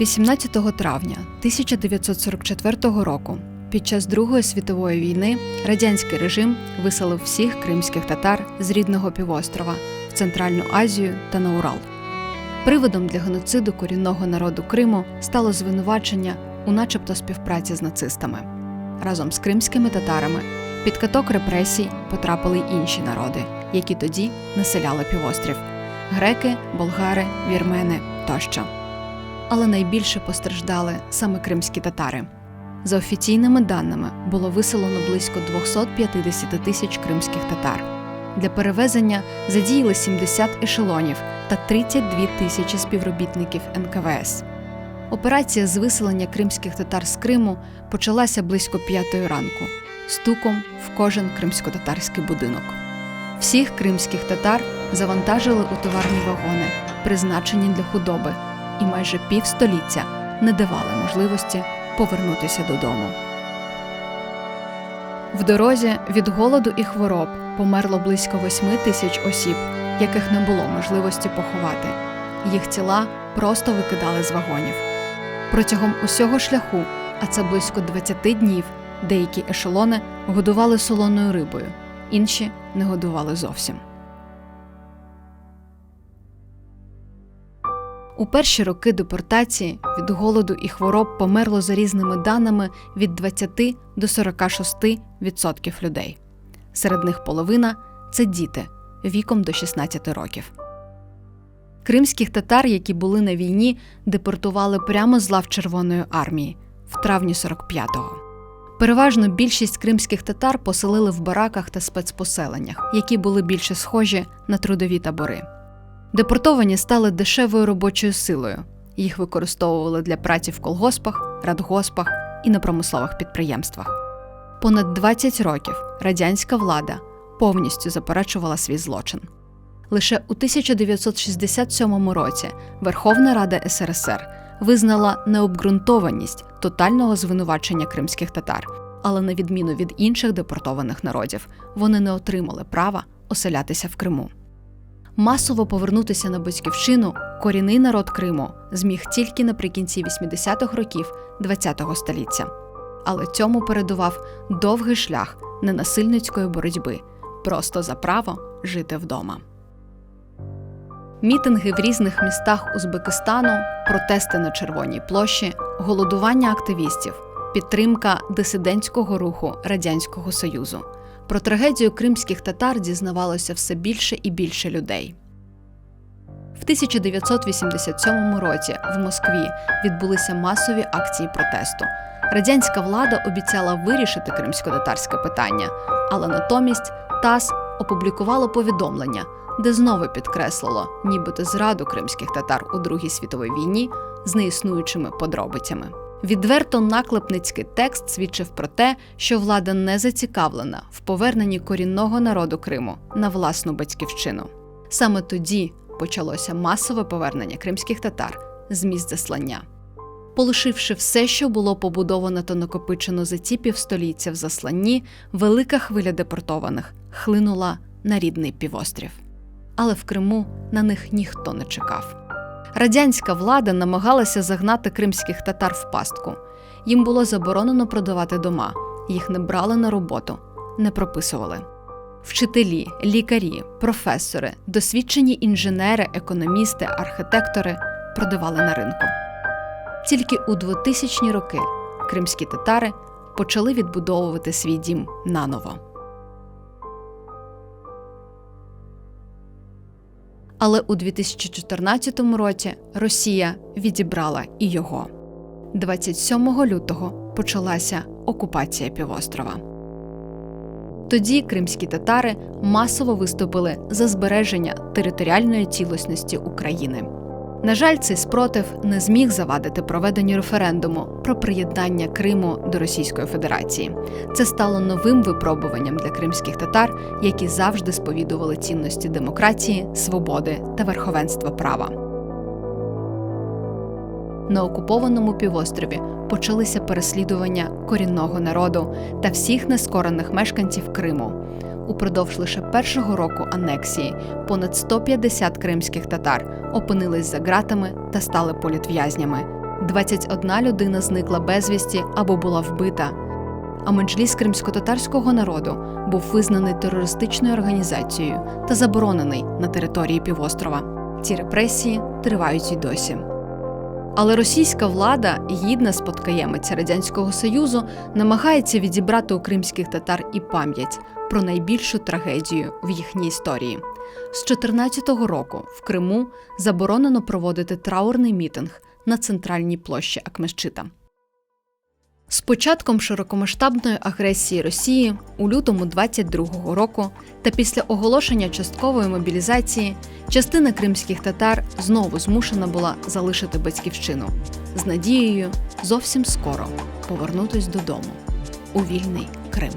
18 травня 1944 року під час Другої світової війни радянський режим виселив всіх кримських татар з рідного півострова в Центральну Азію та на Урал. Приводом для геноциду корінного народу Криму стало звинувачення у начебто співпраці з нацистами. Разом з кримськими татарами під каток репресій потрапили й інші народи, які тоді населяли півострів греки, болгари, вірмени тощо. Але найбільше постраждали саме кримські татари. За офіційними даними було виселено близько 250 тисяч кримських татар. Для перевезення задіяли 70 ешелонів та 32 тисячі співробітників НКВС. Операція з виселення кримських татар з Криму почалася близько п'ятої ранку, стуком в кожен кримсько-татарський будинок. Всіх кримських татар завантажили у товарні вагони, призначені для худоби, і майже півстоліття не давали можливості повернутися додому. В дорозі від голоду і хвороб померло близько 8 тисяч осіб, яких не було можливості поховати. Їх тіла просто викидали з вагонів. Протягом усього шляху, а це близько 20 днів, деякі ешелони годували солоною рибою, інші не годували зовсім. У перші роки депортації від голоду і хвороб померло за різними даними від 20 до 46% людей. Серед них половина це діти віком до 16 років. Кримських татар, які були на війні, депортували прямо з лав Червоної армії в травні 45-го. Переважно більшість кримських татар поселили в бараках та спецпоселеннях, які були більше схожі на трудові табори. Депортовані стали дешевою робочою силою. Їх використовували для праці в колгоспах, радгоспах і на промислових підприємствах. Понад 20 років радянська влада повністю заперечувала свій злочин. Лише у 1967 році Верховна Рада СРСР визнала необґрунтованість тотального звинувачення кримських татар, але на відміну від інших депортованих народів, вони не отримали права оселятися в Криму. Масово повернутися на батьківщину корінний народ Криму зміг тільки наприкінці 80-х років ХХ століття. Але цьому передував довгий шлях ненасильницької боротьби просто за право жити вдома. Мітинги в різних містах Узбекистану, протести на Червоній площі, голодування активістів, підтримка дисидентського руху Радянського Союзу. Про трагедію кримських татар дізнавалося все більше і більше людей. В 1987 році в Москві відбулися масові акції протесту. Радянська влада обіцяла вирішити кримсько-татарське питання, але натомість ТАСС опублікувало повідомлення, де знову підкреслило, нібито зраду кримських татар у Другій світовій війні з неіснуючими подробицями. Відверто наклепницький текст свідчив про те, що влада не зацікавлена в поверненні корінного народу Криму на власну батьківщину. Саме тоді почалося масове повернення кримських татар з місць заслання. Полишивши все, що було побудовано та накопичено за ці півстоліття в засланні, велика хвиля депортованих хлинула на рідний півострів. Але в Криму на них ніхто не чекав. Радянська влада намагалася загнати кримських татар в пастку. Їм було заборонено продавати дома, їх не брали на роботу, не прописували. Вчителі, лікарі, професори, досвідчені інженери, економісти, архітектори продавали на ринку. Тільки у 2000-ні роки кримські татари почали відбудовувати свій дім наново. Але у 2014 році Росія відібрала і його. 27 лютого почалася окупація півострова. Тоді кримські татари масово виступили за збереження територіальної цілісності України. На жаль, цей спротив не зміг завадити проведенню референдуму про приєднання Криму до Російської Федерації. Це стало новим випробуванням для кримських татар, які завжди сповідували цінності демократії, свободи та верховенства права. На окупованому півострові почалися переслідування корінного народу та всіх нескорених мешканців Криму. Упродовж лише першого року анексії понад 150 кримських татар опинились за ґратами та стали політв'язнями. 21 людина зникла безвісті або була вбита. А меджліс кримсько-татарського народу був визнаний терористичною організацією та заборонений на території півострова. Ці репресії тривають і досі. Але російська влада, гідна спадкоємиця Радянського Союзу, намагається відібрати у кримських татар і пам'ять про найбільшу трагедію в їхній історії. З 14-го року в Криму заборонено проводити траурний мітинг на центральній площі Акмещита. З початком широкомасштабної агресії Росії у лютому 22-го року та після оголошення часткової мобілізації частина кримських татар знову змушена була залишити батьківщину з надією зовсім скоро повернутись додому у вільний Крим.